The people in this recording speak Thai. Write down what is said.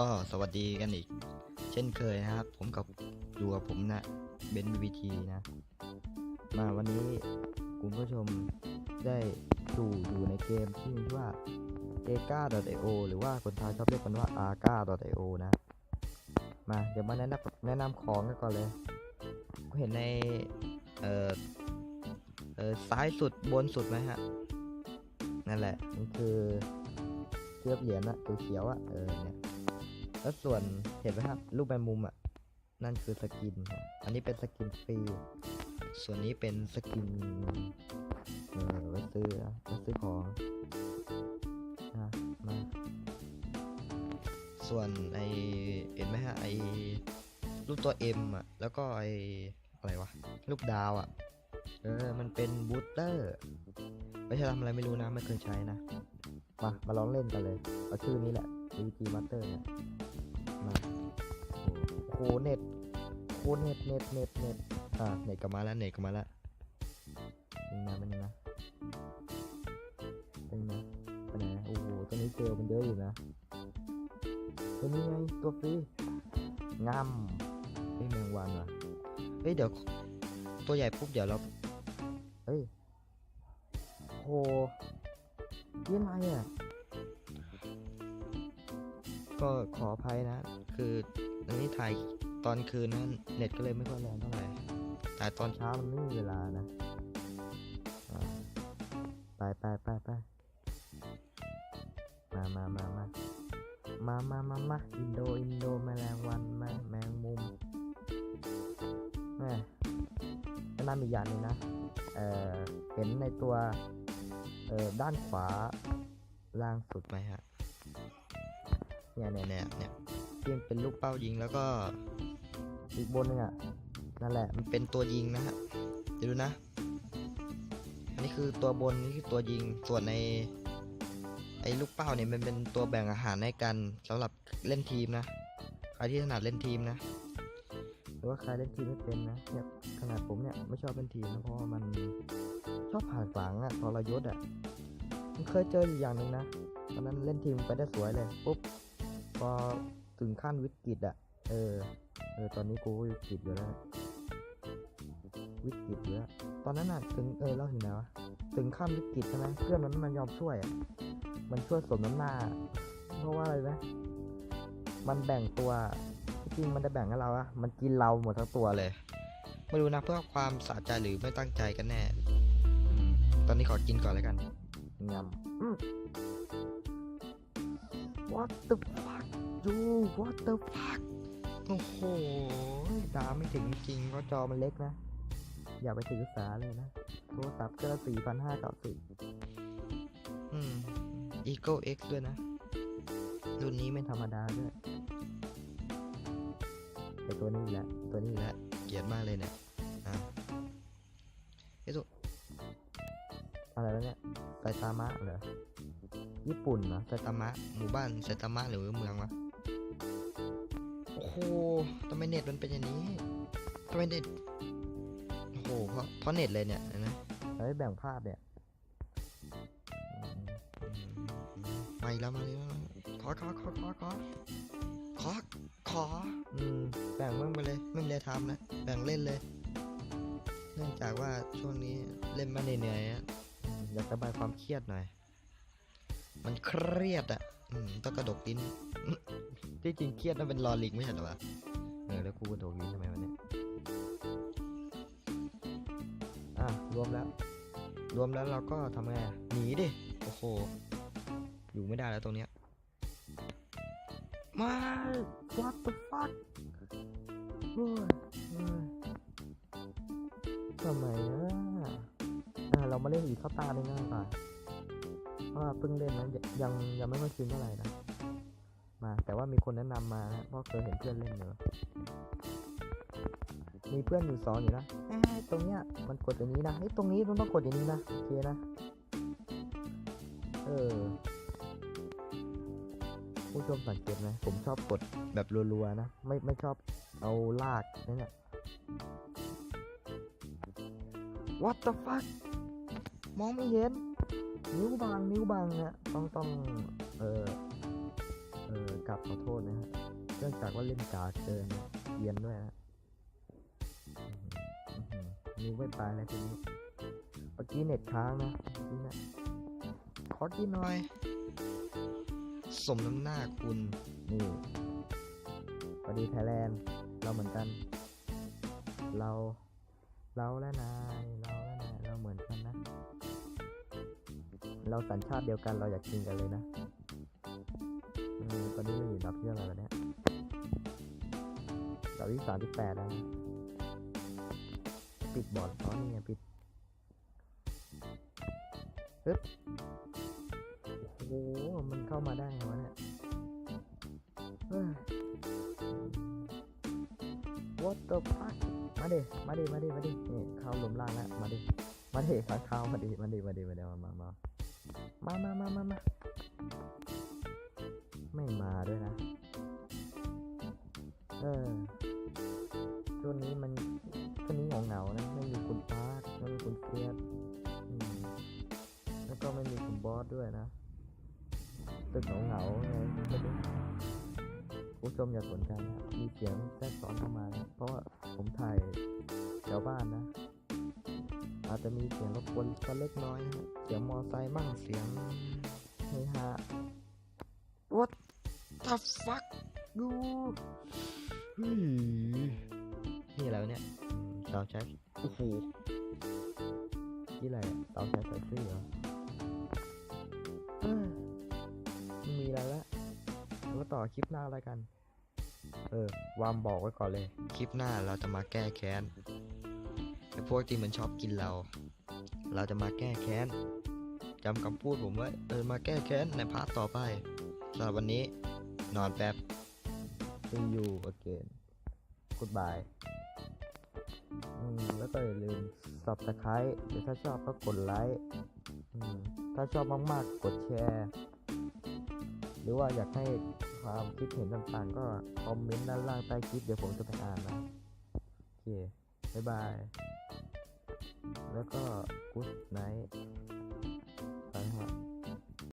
ก็สวัสดีกันอีก เช่นเคยนะครับ ผมกับอยู่กับผมนะเบนบีทีนะ มาวันนี้คุณผู้ชมได้ดูอยู่ในเกมที่มีชื่อว่า a g a i o หรือว่าคนไทยชอบเรียกกันว่า a g a i o นะ มาเดี๋ยวมาแนะนำแนะนำของกันก่อนเลยก็เห็นใน เอ่อเอ่อซ้ายสุดบนสุดไหมฮะ นั่นแหละมันคือเทียบเหรียญอะตัวเขียวอะเออเนี่ย แล้วส่วนเห็นไหมครับรูปแมงมุมอะ นั่นคือสกินครับอันนี้เป็นสกินฟรี ส่วนนี้เป็นสกิน เออไว้ซื้อนะไว้ซื้อของนะมาส่วนไอเห็นไหมฮะไอรูปตัว M อะ แล้วก็ไออะไรวะ รูปดาวอะ เออ มันเป็นบูสเตอร์ไม่ใช่ทำอะไรไม่รู้นะ ไม่เคยใช้นะ มา มาลองเล่นกันเลย เอาชื่อนี้แหละ VG Master เนี่ย มาโอ้โหเน็ตโคเน็ตเน็ตเน็ตเน็ตอ่าเน็ตกลับมาแล้วเน็ตกลับมาแล้วเป็นไงเป็นไงเป็นไงเป็นไงโอ้โหตัวนี้เจลมันเยอะอยู่นะตัวนี้ไงตัวฟรีงามเฮ้ยแมงวันว่ะเฮ้ยเดี๋ยวตัวใหญ่ปุ๊บเดี๋ยวเราเฮ้ยโหยี่อะไรอะ ก็ขออภัยนะ คืออันนี้ถ่ายตอนคืนนะเน็ตก็เลยไม่ค่อยแรงเท่าไหร่แต่ตอนเช้ามันไม่มีเวลานะไปไปไปไปมามามามามามามามาอินโด อินโดแมลงวันแมแมงมุมแม่แนะนำอีกอย่างนึงนะเออเห็นในตัวเอ่อด้านขวาล่างสุดไหมฮะ เนี่ยเนี่ยเนี่ยเนี่ยที่มันเป็นลูกเป้ายิงแล้วก็อีกบนนึงอะนั่นแหละมันเป็นตัวยิงนะฮะเดี๋ยวดูนะ อันนี้คือตัวบนนี่คือตัวยิงส่วนในไอ้ลูกเป้าเนี่ยมันเป็นตัวแบ่งอาหารให้กันสำหรับเล่นทีมนะใครที่ถนัดเล่นทีมนะหรือว่าใครเล่นทีมไม่เป็นนะเนี่ยขนาดผมเนี่ยไม่ชอบเล่นทีมนะเพราะว่ามันชอบผ่านฝังอะทรยศอะมันเคยเจออยู่อย่างหนึ่งนะตอนนั้นเล่นทีมไปได้สวยเลยปุ๊บ พอถึงขั้นวิกฤตอะเออ เออ ตอนนี้กูก็วิกฤตอยู่แล้ว วิกฤตอยู่แล้วตอนนั้นอะถึง เออเล่าถึงไหนวะ ถึงขั้นวิกฤตใช่ไหมเพื่อนมันไม่มายอมช่วยอะมันช่วยสมน้ำหน้า เพราะว่าอะไรไหมมันแบ่งตัว จริงมันจะแบ่งให้เราอะมันกินเราหมดทั้งตัวเลย ไม่รู้นะเพื่อความสะใจหรือไม่ตั้งใจกันแน่อืมตอนนี้ขอกินก่อนเลยกันงำอืม What the fuck you What the fuck โอ้โหดาไม่ถึงจริงเพราะจอมันเล็กนะ อย่าไปถือสาเลยนะ โทรศัพท์ก็สี่พันห้าเก้าสิบอืม Eagle X ด้วยนะ รุ่นนี้ไม่ธรรมดาด้วยแต่ตัวนี้แหละ ตัวนี้แหละเกลียดมากเลยเนี่ยอะเฮ้ยตัวอะไรวะเนี่ยไซตามะเหรอ ญี่ปุ่นเหรอไซตามะ หมู่บ้านไซตามะหรือเมืองวะ อ้โหทำไมเน็ตมันเป็นอย่างนี้ทำไมเน็ตโอ้โหเพราะเพราะเน็ตเลยเนี่ยเห็นะเฮ้ยแบ่งภาพเนี่ยอืมอืมมาอีกแล้วมาอีกแล้วขอขอขอขอขอขอขออืมแบ่งมั่งไปเลยไม่มีอะไรทำนะแบ่งเล่นเลย เนื่องจากว่าช่วงนี้เล่นมาเหนื่อยๆอะอืมอยากระบายความเครียดหน่อย มันเครียดอะ อืมต้องกระดกลิ้นที่จริงเครียดนั่นเป็นลอลิงไม่ใช่เหรอวะเออแล้วกูกระดกลิ้นทำไมวะเนี่ยอะรวมแล้ว รวมแล้วเราก็ทำไงอะหนีดิโอ้โหอยู่ไม่ได้แล้วตรงเนี้ยไม่ what the fuck โอ้ยเอ้ยทำไมนะอะเรามาเล่นอีกข้าวตาได้ง่ายกว่าเพราะ ว่าเพิ่งเล่นนะยังยังไม่ค่อยชินเท่าไหร่นะมาแต่ว่ามีคนแนะนำมาเพราะเคยเห็นเพื่อนเล่นอยู่มีเพื่อนอยู่สอนอยู่นะตรงเนี้ยมันกดอย่างนี้นะเฮ้ตรงนี้มันต้องกดอย่างนี้นะโอเคนะเออผู้ชมสังเกตไหมผมชอบกดแบบรัวๆนะไม่ไม่ชอบเอาลากนั่นแหละ What the fuck มองไม่เห็น นิ้วบางนิ้วบางเนี่ยต้องต้องเออเออกกลับขอโทษนะฮะเนื่องจากว่าเล่นกากเกินนะเกรียนด้วยนะอื้อหืออื้อหือนิ้วไม่ไปเลยทีนี้เมื่อกี้เน็ตค้างนะเมื่อกี้นะขอกินหน่อย สมน้ำหน้าคุณนี่สวัสดีไทยแลนด์เราเหมือนกัน เราเราและนายเราและ เราสัญชาติเดียวกันเราอยากกินกันเลยนะตอนนี้เราอยู่นับเรื่องอะไรเนี่ยเราที่สามที่แปดแล้วนะปิดบอร์ดอ๋อนี่ไงปิดปึ๊บโอ้โห มันเข้ามาได้ไงวะเนี่ย What the fuck มาดิ มาดิ มาดิ มาดิ นี่เข้าลมล่างแล้ว มาดิ มาดิขาเข้ามาดิ มาดิ มาดิ มาดิ มามามา มามามามามาไม่มาด้วยนะ เออ ช่วงนี้มันช่วงนี้เหงาๆนะ ไม่มีคุณปาร์คไม่มีคุณเฟียสแล้วก็ไม่มีคุณบอสด้วยนะตึกเหงาๆไงไม่รู้ผู้ชมอย่าสนใจนะมีเสียงแทรกซ้อนเข้ามานะเพราะว่าผมถ่ายแถวบ้านนะ อาจจะมีเสียงรบกวนสักเล็กน้อยนะฮะเสียงมอไซค์มั่งเสียงเฮฮา What the fuck ดูเฮ้ยนี่อะไรวะเนี่ยสาวใช้โอ้โหนี่อะไรสาวใช้ใส่เสื้อเหรอเอ้ยไม่มีอะไรแล้วเรามาต่อคลิปหน้าอะไรกัน เออ วามบอกไว้ก่อนเลย คลิปหน้าเราจะมาแก้แค้น ไอ้พวกที่มันชอบกินเรา เราจะมาแก้แค้นจำคำพูดผมไว้เออมาแก้แค้นในพาร์ทต่อไปสำหรับวันนี้ นอนแป๊บ See you again goodbye แล้วก็อย่าลืม subscribe หรือถ้าชอบก็กดไลค์ถ้าชอบมากๆ กดแชร์ หรือว่าอยากให้ความคิดเห็นต่างๆ ก็คอมเมนต์ด้านล่างใต้คลิปเดี๋ยวผมจะไปอ่านนะ โอเค บ๊ายบาย แล้วก็ good night